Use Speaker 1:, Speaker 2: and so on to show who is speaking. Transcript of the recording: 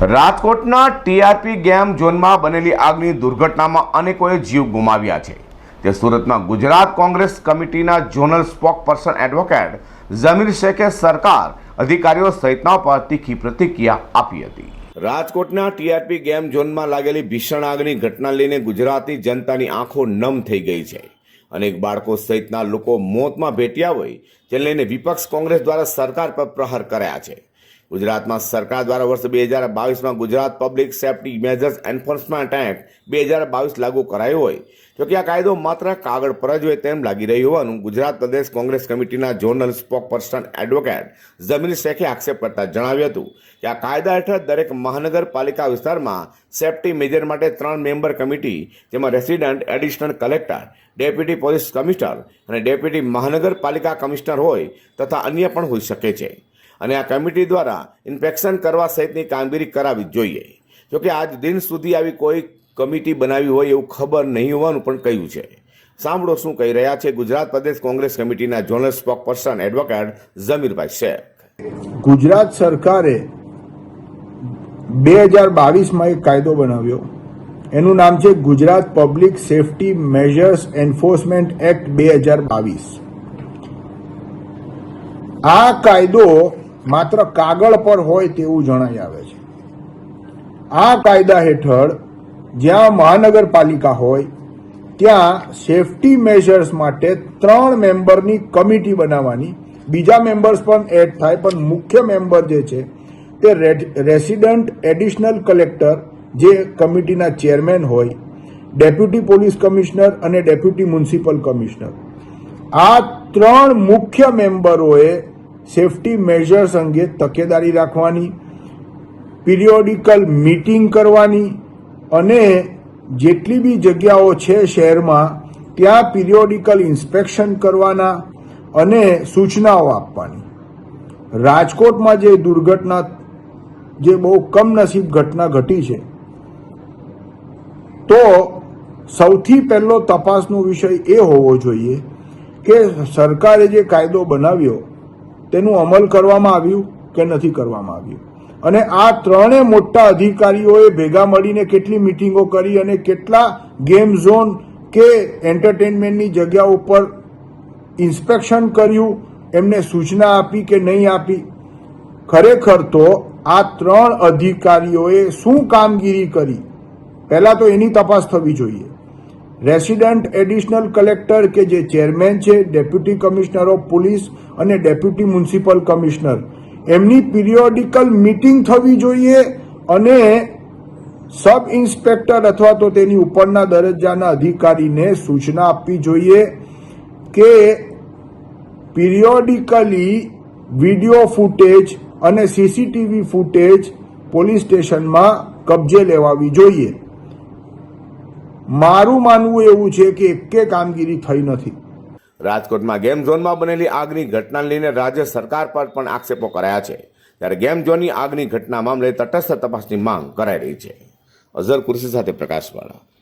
Speaker 1: રાજકોટના TRP game ઝોનમાં બનેલી આગની દુર્ઘટનામાં અનેકોએ જીવ ગુમાવ્યા છે. તે સુરતમાં ગુજરાત કોંગ્રેસ કમિટીના zonal spokesperson advocate Zameer શેખે સરકાર અધિકારીઓ સહિતના પર તીખી પ્રતિક્રિયા આપી હતી. રાજકોટના ટીઆરપી ગેમ ઝોનમાં લાગેલી ભીષણ આગની ઘટના લઈને ગુજરાતી જનતાની આંખો નમ થઈ ગઈ છે. અનેક બાળકો સહિતના લોકો મોતમાં ભેટ્યા હોય, જેને લઈને વિપક્ષ કોંગ્રેસ દ્વારા સરકાર પર પ્રહાર કર્યા છે. ગુજરાતમાં સરકાર દ્વારા વર્ષ બે હજાર બાવીસમાં Gujarat public safety measures enforcement act બે હજાર બાવીસ લાગુ કરાયો હોય. જો કે આ કાયદો માત્ર કાગળ પર જ હોય તેમ લાગી રહ્યું હોવાનું ગુજરાત પ્રદેશ કોંગ્રેસ કમિટીના જોનલ સ્પોક પર્સન એડવોકેટ જમીન શેખે આક્ષેપ કરતા જણાવ્યું હતું કે આ કાયદા હેઠળ દરેક મહાનગરપાલિકા વિસ્તારમાં સેફ્ટી મેજર માટે ત્રણ મેમ્બર કમિટી, જેમાં resident, additional collector, deputy police commissioner અને ડેપ્યુટી મહાનગરપાલિકા કમિશનર હોય તથા અન્ય પણ હોઈ શકે છે. અને આ કમિટી દ્વારા ઇન્સ્પેક્શન કરવા સહિતની કામગીરી કરાવવી જોઈએ. જોકે આજ દિન સુધી આવી કોઈ કમિટી બનાવી હોય એવું ખબર નહીં હોવાનું પણ કહ્યું છે. સાંભળો શું કહી રહ્યા છે ગુજરાત પ્રદેશ કોંગ્રેસ કમિટીના zonal spokesperson advocate જમીરભાઈ Sheikh.
Speaker 2: Gujarat સરકારે બે હજાર બાવીસમાં એક કાયદો બનાવ્યો. એનું નામ છે Gujarat public safety measures enforcement act બે હજાર બાવીસ. આ કાયદો માત્ર કાગળ પર હોય તેવું જણાઈ આવે છે. આ કાયદા હેઠળ જ્યાં મહાનગરપાલિકા હોય, ત્યાં સેફટી મેજર્સ માટે ત્રણ મેમ્બરની કમિટી બનાવવાની, બીજા મેમ્બર્સ પણ એડ થાય, પણ મુખ્ય મેમ્બર જે છે, તે રેસિડન્ટ એડિશનલ કલેક્ટર જે કમિટીના ચેરમેન હોય ડેપ્યુટી પોલીસ કમિશનર અને ડેપ્યુટી મ્યુનિસિપલ કમિશનર આ ત્રણ મુખ્ય મેમ્બરોએ સેફટી મેજર્સ અંગે તકેદારી રાખવાની, પિરિયોડિકલ મીટિંગ કરવાની અને જેટલી બી જગ્યાઓ છે શહેરમાં, ત્યાં પિરિયોડિકલ ઇન્સ્પેક્શન કરવાના અને સૂચનાઓ આપવાની. રાજકોટમાં જે દુર્ઘટના, જે બહુ કમનસીબ ઘટના ઘટી છે, તો સૌથી પહેલો તપાસનો વિષય એ હોવો જોઈએ કે સરકારે જે કાયદો બનાવ્યો તેનું અમલ કરવામાં આવ્યું કે નથી કરવામાં આવ્યું? અને આ ત્રણે મોટા અધિકારીઓએ ભેગા મળીને કેટલી મિટિંગો કરી અને કેટલા ગેમ ઝોન કે એન્ટરટેનમેન્ટની જગ્યા ઉપર ઇન્સ્પેક્શન કર્યું, એમને સૂચના આપી કે નહીં આપી? ખરેખર તો આ ત્રણ અધિકારીઓએ શું કામગીરી કરી? પહેલાં તો એની તપાસ થવી જોઈએ. રેસિડન્ટ એડિશનલ કલેક્ટર કે જે ચેરમેન છે, ડેપ્યુટી કમિશનર ઓફ પોલીસ અને ડેપ્યુટી મ્યુનિસિપલ કમિશનર. એમની પિરિયોડિકલ મીટિંગ થવી જોઈએ અને સબ ઇન્સ્પેક્ટર અથવા તો તેની ઉપરના દરજ્જાના અધિકારીને સૂચના આપવી જોઈએ કે પિરિયોડિકલી વીડિયો ફૂટેજ અને સીસીટીવી ફૂટેજ પોલીસ સ્ટેશનમાં કબજે લેવાવી જોઈએ. મારું માનવું એવું છે કે એકે કામગીરી થઈ નથી.
Speaker 1: રાજકોટમાં ગેમ ઝોનમાં બનેલી આગની ઘટનાને લઈને રાજ્ય સરકાર પર પણ આક્ષેપો કરાયા છે. ત્યારે ગેમ ઝોનની આગની ઘટના મામલે તટસ્થ તપાસની માંગ કરાઈ રહી છે. અઝર કુર્સી સાથે પ્રકાશવાળા.